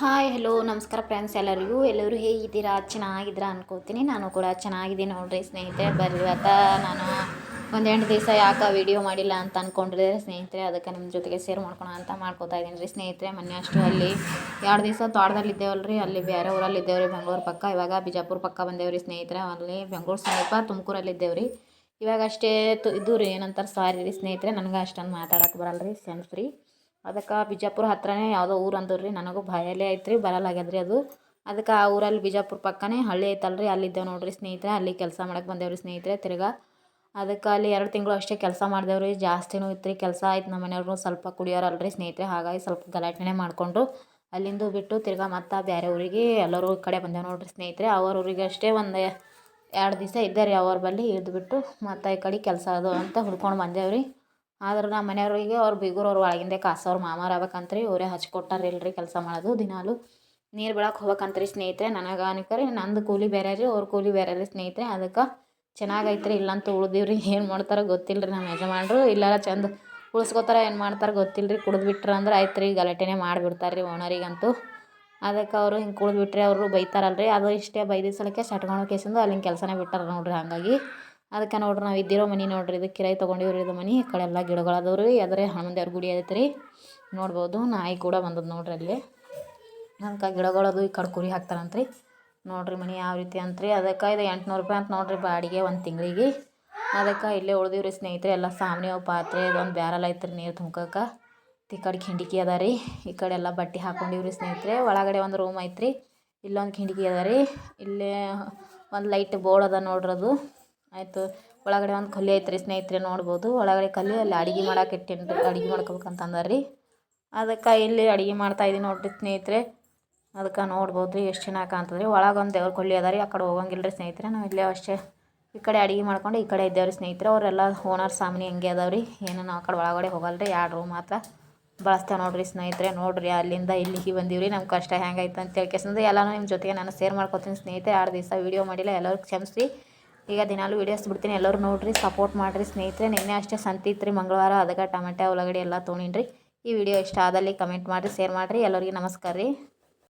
Hi, hello, ನಮಸ್ಕಾರ friends ಎಲ್ಲರಿಗೂ. ಎಲ್ಲರೂ ಹೇಗಿದ್ದೀರಾ? ಚೆನ್ನಾಗಿದ್ದೀರಾ ಅನ್ಕೋತೀನಿ. ನಾನು ಕೂಡ ಚೆನ್ನಾಗಿದ್ದೀನಿ ನೋಡ್ರಿ ಸ್ನೇಹಿತರೆ. ಬರ್ರಿ ಆತ ನಾನು ಒಂದು ಎಂಟು ದಿವಸ ಯಾಕೆ ವೀಡಿಯೋ ಮಾಡಿಲ್ಲ ಅಂತ ಅಂದ್ಕೊಂಡ್ರೆ ಸ್ನೇಹಿತರೆ. ಅದಕ್ಕೆ ನಿಮ್ಮ ಜೊತೆಗೆ ಶೇರ್ ಮಾಡ್ಕೊಳ ಅಂತ ಮಾಡ್ಕೋತಾ ಇದ್ದೀನಿ ರೀ ಸ್ನೇಹಿತರೆ. ಮೊನ್ನೆ ಅಷ್ಟು ಅಲ್ಲಿ ಎರಡು ದಿವಸ ತೋಟದಲ್ಲಿ ಇದ್ದೇವಲ್ಲ ರೀ. ಅಲ್ಲಿ ಬೇರೆ ಊರಲ್ಲಿ ಇದ್ದೇವ್ರಿ, ಬೆಂಗಳೂರು ಪಕ್ಕ. ಇವಾಗ ಬಿಜಾಪುರ ಪಕ್ಕ ಬಂದೇವ್ರಿ ಸ್ನೇಹಿತರೆ. ಅಲ್ಲಿ ಬೆಂಗಳೂರು ಸಮೀಪ ತುಮಕೂರಲ್ಲಿ ಇದ್ದೇವ್ರಿ. ಇವಾಗ ಅಷ್ಟೇ ತು ಇದು ರೀ, ಏನಂತಾರೆ ಸಾರಿ ರೀ ಸ್ನೇಹಿತರೆ. ನನಗೆ ಅಷ್ಟೊಂದು ಮಾತಾಡೋಕೆ ಬರಲ್ಲ ರೀ ಸೆನ್ಸ್ ರೀ. ಅದಕ್ಕೆ ಬಿಜಾಪುರ ಹತ್ರನೇ ಯಾವುದೋ ಊರು ಅಂದರು ರೀ ನನಗೂ ಭಯಲೇ ಐತೆ ರೀ ಬರಲಾಗ್ಯದ್ರಿ ಅದು. ಅದಕ್ಕೆ ಆ ಊರಲ್ಲಿ ಬಿಜಾಪುರ ಪಕ್ಕನೇ ಹಳ್ಳಿ ಐತಲ್ಲ ರೀ ಅಲ್ಲಿದ್ದೇವೆ ನೋಡಿರಿ ಸ್ನೇಹಿತರೆ, ಅಲ್ಲಿ ಕೆಲಸ ಮಾಡಕ್ಕೆ ಬಂದೇವ್ರಿ ಸ್ನೇಹಿತರೆ ತಿರ್ಗಾ. ಅದಕ್ಕೆ ಅಲ್ಲಿ ಎರಡು ತಿಂಗಳು ಅಷ್ಟೇ ಕೆಲಸ ಮಾಡಿದೆವು ರೀ ಜಾಸ್ತಿನೂ ಇತ್ತು ರೀ ಕೆಲಸ ಆಯ್ತು ನಮ್ಮ ಮನೆಯವ್ರು ಸ್ವಲ್ಪ ಕುಡಿಯೋರಲ್ಲ ಸ್ನೇಹಿತರೆ, ಹಾಗಾಗಿ ಸ್ವಲ್ಪ ಗಲಾಟೆನೇ ಮಾಡಿಕೊಂಡು ಅಲ್ಲಿಂದ ಬಿಟ್ಟು ತಿರ್ಗಾ ಮತ್ತೆ ಬೇರೆ ಊರಿಗೆ ಎಲ್ಲರೂ ಕಡೆ ಬಂದೇವೆ ನೋಡಿರಿ ಸ್ನೇಹಿತರೆ. ಅವ್ರ ಊರಿಗೆ ಅಷ್ಟೇ ಒಂದು ಎರಡು ದಿವಸ ಇದ್ದೆ ರೀ ಅವ್ರ ಬಳಿ ಇದ್ದುಬಿಟ್ಟು ಮತ್ತು ಈ ಕಡೆ ಕೆಲಸ ಅದು ಅಂತ ಹುಡ್ಕೊಂಡು ಬಂದೇವ್ರಿ. ಆದ್ರೆ ನಮ್ಮ ಮನೆಯವ್ರಿಗೆ ಅವ್ರು ಬೀಗರು ಅವ್ರು ಒಳಗಿಂದೆ ಕಾಸು ಅವ್ರು ಮಾಮಾರು ಆಗ್ಬೇಕಂತ್ರಿ ಅವರೇ ಹಚ್ಕೊಟ್ಟಾರ ಇಲ್ರಿ ಕೆಲಸ ಮಾಡೋದು ದಿನಾಲು. ನೀರು ಬಿಡಕ್ಕೆ ಹೋಗ್ಬೇಕಂತ್ರಿ ಸ್ನೇಹಿತರೆ, ನನಗೆ ಅನ್ಕರಿ ನಂದು ಕೂಲಿ ಬೇರೆ ರೀ, ಅವ್ರ ಕೂಲಿ ಬೇರೆ ರೀ ಸ್ನೇಹಿತರೆ, ಅದಕ್ಕೆ ಚೆನ್ನಾಗೈತ್ರಿ ಇಲ್ಲಂತ ಉಳ್ದಿವ್ರಿ, ಏನು ಮಾಡ್ತಾರೋ ಗೊತ್ತಿಲ್ಲ ರೀ ನಮ್ಮ ಯಜಮಾನ್ರು, ಇಲ್ಲಾರ ಚಂದ ಉಳಿಸ್ಕೋತಾರ ಏನು ಮಾಡ್ತಾರೆ ಗೊತ್ತಿಲ್ಲ ರೀ ಕುಡ್ದು ಬಿಟ್ರು ಅಂದ್ರೆ ಆಯ್ತು ರೀ ಗಲಾಟೆನೇ ಮಾಡಿಬಿಡ್ತಾರೆ ರೀ ಓನರಿಗಂತೂ. ಅದಕ್ಕೆ ಅವರು ಹಿಂಗೆ ಕುಡಿದ್ಬಿಟ್ರೆ ಅವರು ಬೈತಾರಲ್ರಿ, ಅದು ಇಷ್ಟೇ ಬೈದಿದ್ದ ಸಲಕ್ಕೆ ಕೇಸಿಂದು ಅಲ್ಲಿನ ಕೆಲಸನೇ ಬಿಟ್ಟಾರೆ ನೋಡ್ರಿ ಹಾಗಾಗಿ. ಅದಕ್ಕೆ ನೋಡ್ರಿ ನಾವು ಇದ್ದಿರೋ ಮನೆ ನೋಡ್ರಿ ಇದು ಕಿರಾಯಿ ತೊಗೊಂಡಿವ್ರಿ ಇದು ಮನೆ ಈ ಕಡೆ ಎಲ್ಲ ಗಿಡಗಳು ಅದಾವ ರೀ ಎದುರೇ ಹನುಮಂದೇವ್ರ ಗುಡಿ ಐತೆ ರೀ ನೋಡ್ಬೋದು, ನಾಯಿ ಕೂಡ ಬಂದದ್ದು ನೋಡ್ರಿ ಅಲ್ಲಿ. ಅದಕ್ಕೆ ಗಿಡಗಳದು ಈ ಕಡೆ ಕುರಿ ಹಾಕ್ತಾರಂತ್ರಿ. ನೋಡ್ರಿ ಮನೆ ಯಾವ ರೀತಿ ಅಂತ್ರಿ. ಅದಕ್ಕೆ ಇದು ಎಂಟುನೂರು ರೂಪಾಯಿ ಅಂತ ನೋಡ್ರಿ ಬಾಡಿಗೆ ಒಂದು ತಿಂಗಳಿಗೆ. ಅದಕ್ಕೆ ಇಲ್ಲೇ ಉಳ್ದಿವ್ರಿ ಸ್ನೇಹಿತರೆ, ಎಲ್ಲ ಸಾಮಾನು, ಪಾತ್ರೆ, ಇದೊಂದು ಬ್ಯಾರಲ್ ಐತ್ರಿ ನೀರು ತುಂಬ್ಕಕ್ಕೆ. ಈ ಕಡೆ ಕಿಂಡಿಕಿ ಅದ ರೀ ಈ ಕಡೆ ಎಲ್ಲ ಬಟ್ಟೆ ಹಾಕೊಂಡಿವ್ರಿ ಸ್ನೇಹಿತರೆ. ಒಳಗಡೆ ಒಂದು ರೂಮ್ ಐತ್ರಿ. ಇಲ್ಲೊಂದು ಕಿಂಡಿಕಿ ಅದ ರೀ ಇಲ್ಲೇ ಒಂದು ಲೈಟ್ ಬೋರ್ಡ್ ಅದ ನೋಡ್ರಿ ಅದು. ಆಯಿತು. ಒಳಗಡೆ ಒಂದು ಕಲ್ಲಿ ಐತ್ರಿ ಸ್ನೇಹಿತರೆ, ನೋಡ್ಬೋದು. ಒಳಗಡೆ ಕಲ್ಲಿ ಅಲ್ಲಿ ಅಡಿಗೆ ಮಾಡಕ್ಕೆ ಇಟ್ಟೇನಿ ರೀ, ಅಡಿಗೆ ಮಾಡ್ಕೋಬೇಕಂತ ರೀ ಅದಕ್ಕೆ ಇಲ್ಲಿ ಅಡಿಗೆ ಮಾಡ್ತಾಯಿದ್ದೀನಿ ನೋಡಿರಿ ಸ್ನೇಹಿತರೆ. ಅದಕ್ಕೆ ನೋಡ್ಬೋದು ರೀ ಎಷ್ಟು ಚೆನ್ನಾಗಿ ಕಾಣ್ತದೆ ರೀ ಒಳಗೊಂದು ದೇವ್ರ ಕೊಳ್ಳಿ ಅದ ಆ ಕಡೆ ಹೋಗಂಗಿಲ್ಲ ರೀ ಸ್ನೇಹಿತರೆ. ನಾವು ಇಲ್ಲೇ ಅಷ್ಟೇ ಈ ಕಡೆ ಅಡಿಗೆ ಮಾಡ್ಕೊಂಡು ಈ ಕಡೆ ಇದ್ದೇವೆ ರೀ ಸ್ನೇಹಿತರೆ. ಅವರೆಲ್ಲ ಓನರ್ ಸಾಮಾನಿ ಹೆಂಗೆ ಅದಾವೆ ರೀ ಏನು ನಾವು ಆ ಕಡೆ ಒಳಗಡೆ ಹೋಗಲ್ಲ ರೀ ಎರಡು ರೂಮ್ ಮಾತ್ರ. ಬಳಸ್ತೇವೆ ನೋಡಿರಿ ಸ್ನೇಹಿತರೆ, ನೋಡಿರಿ ಅಲ್ಲಿಂದ ಇಲ್ಲಿಗೆ ಬಂದೀವಿ ರೀ ನಮ್ಮ ಕಷ್ಟ ಹೆಂಗೈತೆ ಅಂತ ಕೇಸಂದ್ರೆ ಎಲ್ಲನೂ ನಿಮ್ಮ ಜೊತೆಗೆ ನಾನು ಶೇರ್ ಮಾಡ್ಕೊತೀನಿ ಸ್ನೇಹಿತರೆ. ಎರಡು ದಿವಸ ವೀಡಿಯೋ ಮಾಡಿಲ್ಲ ಎಲ್ಲರಿಗೂ ಕ್ಷಮಿಸಿ ಈಗ ದಿನಾಲು ವೀಡಿಯೋಸ್ ಬಿಡ್ತೀನಿ. ಎಲ್ಲರೂ ನೋಡಿರಿ ಸಪೋರ್ಟ್ ಮಾಡಿರಿ ಸ್ನೇಹಿತರೆ. ನಿನ್ನೆ ಅಷ್ಟೇ ಸಂತಿತ್ರಿ ಮಂಗಳವಾರ ಅದಕ್ಕೆ ಟೊಮೆಟೊ, ಉಳ್ಳಾಗಡ್ಡಿ ಎಲ್ಲ ತೊಗೊಂಡಿನಿ ಈ ವಿಡಿಯೋ ಇಷ್ಟ ಆದಲ್ಲಿ ಕಮೆಂಟ್ ಮಾಡಿರಿ ಶೇರ್ ಮಾಡಿರಿ. ಎಲ್ಲರಿಗೆ ನಮಸ್ಕಾರ ರೀ.